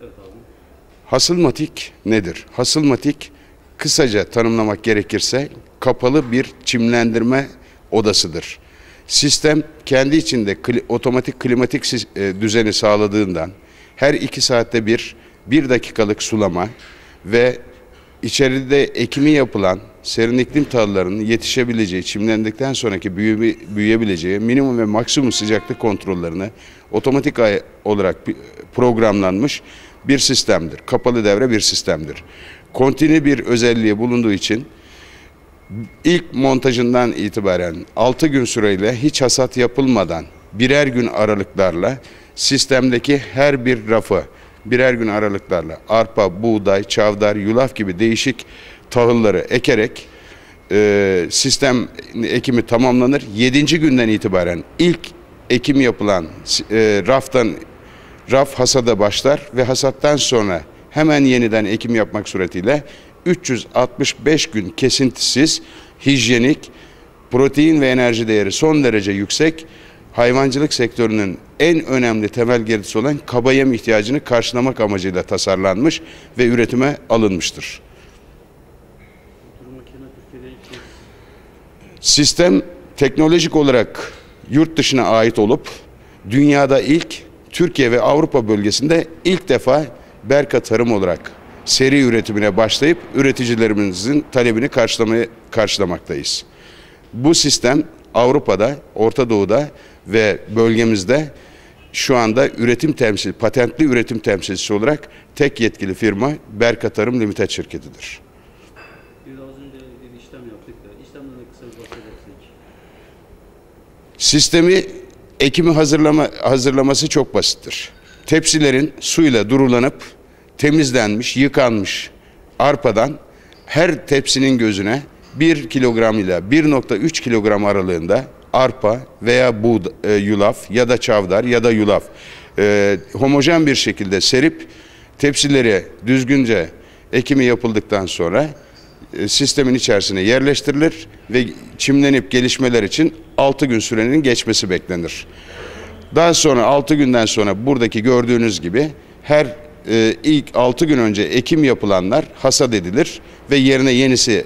Evet. Hasılmatik nedir? Hasılmatik kısaca tanımlamak gerekirse kapalı bir çimlendirme odasıdır. Sistem kendi içinde kli- otomatik klimatik e, düzeni sağladığından her iki saatte bir bir dakikalık sulama ve içeride ekimi yapılan serin iklim tahıllarının yetişebileceği, çimlendikten sonraki büyüme, büyüyebileceği minimum ve maksimum sıcaklık kontrollerini otomatik olarak programlanmış bir sistemdir. Kapalı devre bir sistemdir. Kontinu bir özelliği bulunduğu için ilk montajından itibaren 6 gün süreyle hiç hasat yapılmadan birer gün aralıklarla sistemdeki her bir rafı birer gün aralıklarla arpa, buğday, çavdar, yulaf gibi değişik tahılları ekerek e, sistem ekimi tamamlanır. 7. günden itibaren ilk ekim yapılan e, raftan raf hasada başlar ve hasattan sonra hemen yeniden ekim yapmak suretiyle 365 gün kesintisiz, hijyenik, protein ve enerji değeri son derece yüksek, hayvancılık sektörünün en önemli temel girdisi olan kaba yem ihtiyacını karşılamak amacıyla tasarlanmış ve üretime alınmıştır. Bu tür makine Türkiye'de ilk kez Sistem teknolojik olarak yurt dışına ait olup dünyada ilk Türkiye ve Avrupa bölgesinde ilk defa Berka Tarım olarak seri üretimine başlayıp üreticilerimizin talebini karşılamaya karşılamaktayız. Bu sistem Avrupa'da, Orta Doğu'da ve bölgemizde şu anda üretim temsil, patentli üretim temsilcisi olarak tek yetkili firma Berka Tarım Limited şirketidir. bir de az önce bir işlem yaptık da işlemden de kısa bir bahsedersek. Sistemi ekimi hazırlama hazırlaması çok basittir. Tepsilerin suyla durulanıp temizlenmiş, yıkanmış arpadan her tepsinin gözüne 1 kilogram ile 1.3 kilogram aralığında arpa veya buğd e, yulaf ya da çavdar ya da yulaf e, homojen bir şekilde serip tepsileri düzgünce ekimi yapıldıktan sonra sistemin içerisine yerleştirilir ve çimlenip gelişmeler için 6 gün sürenin geçmesi beklenir. Daha sonra 6 günden sonra buradaki gördüğünüz gibi her e, ilk 6 gün önce ekim yapılanlar hasat edilir ve yerine yenisi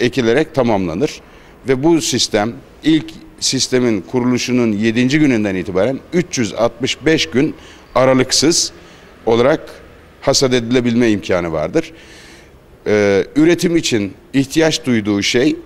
ekilerek tamamlanır. Ve bu sistem ilk sistemin kuruluşunun 7. gününden itibaren 365 gün aralıksız olarak hasat edilebilme imkanı vardır. Ee, üretim için ihtiyaç duyduğu şey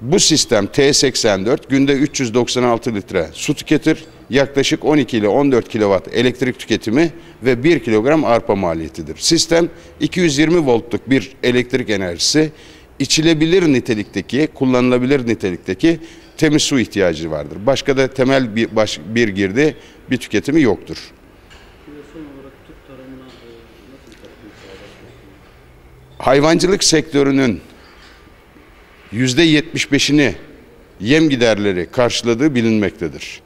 bu sistem T84 günde 396 litre su tüketir. Yaklaşık 12 ile 14 kilowatt elektrik tüketimi ve 1 kilogram arpa maliyetidir. Sistem 220 voltluk bir elektrik enerjisi içilebilir nitelikteki, kullanılabilir nitelikteki temiz su ihtiyacı vardır. Başka da temel bir, baş, bir girdi bir tüketimi yoktur. Hayvancılık sektörünün yüzde 75'ini yem giderleri karşıladığı bilinmektedir.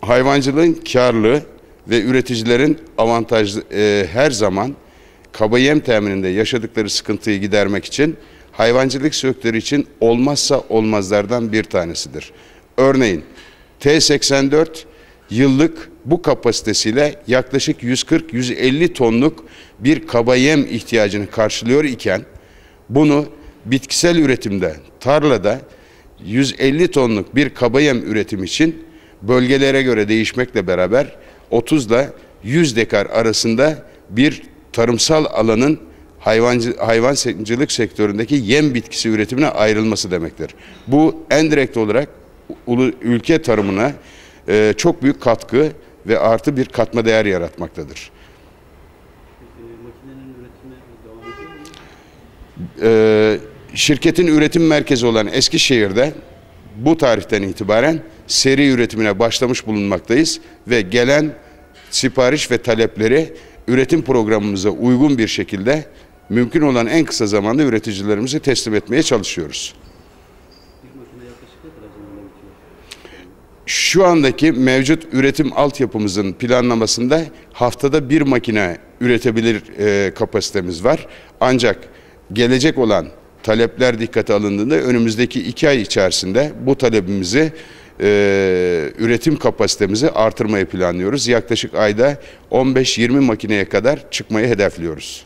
Hayvancılığın karlı ve üreticilerin avantajlı e, her zaman kaba yem temininde yaşadıkları sıkıntıyı gidermek için hayvancılık sektörü için olmazsa olmazlardan bir tanesidir. Örneğin T84 yıllık bu kapasitesiyle yaklaşık 140-150 tonluk bir kaba yem ihtiyacını karşılıyor iken bunu bitkisel üretimde tarlada 150 tonluk bir kaba yem üretim için bölgelere göre değişmekle beraber 30 ile 100 dekar arasında bir tarımsal alanın hayvancı, hayvancılık sektöründeki yem bitkisi üretimine ayrılması demektir. Bu en direkt olarak ülke tarımına e, çok büyük katkı ve artı bir katma değer yaratmaktadır. Mu? Ee, şirketin üretim merkezi olan Eskişehir'de bu tarihten itibaren seri üretimine başlamış bulunmaktayız ve gelen sipariş ve talepleri üretim programımıza uygun bir şekilde mümkün olan en kısa zamanda üreticilerimize teslim etmeye çalışıyoruz. Bir makine yaklaşık ne kadar zamanda bitiyor? Şu andaki mevcut üretim altyapımızın planlamasında haftada bir makine üretebilir e, kapasitemiz var. Ancak gelecek olan talepler dikkate alındığında önümüzdeki iki ay içerisinde bu talebimizi e, üretim kapasitemizi artırmayı planlıyoruz. Yaklaşık ayda 15-20 makineye kadar çıkmayı hedefliyoruz.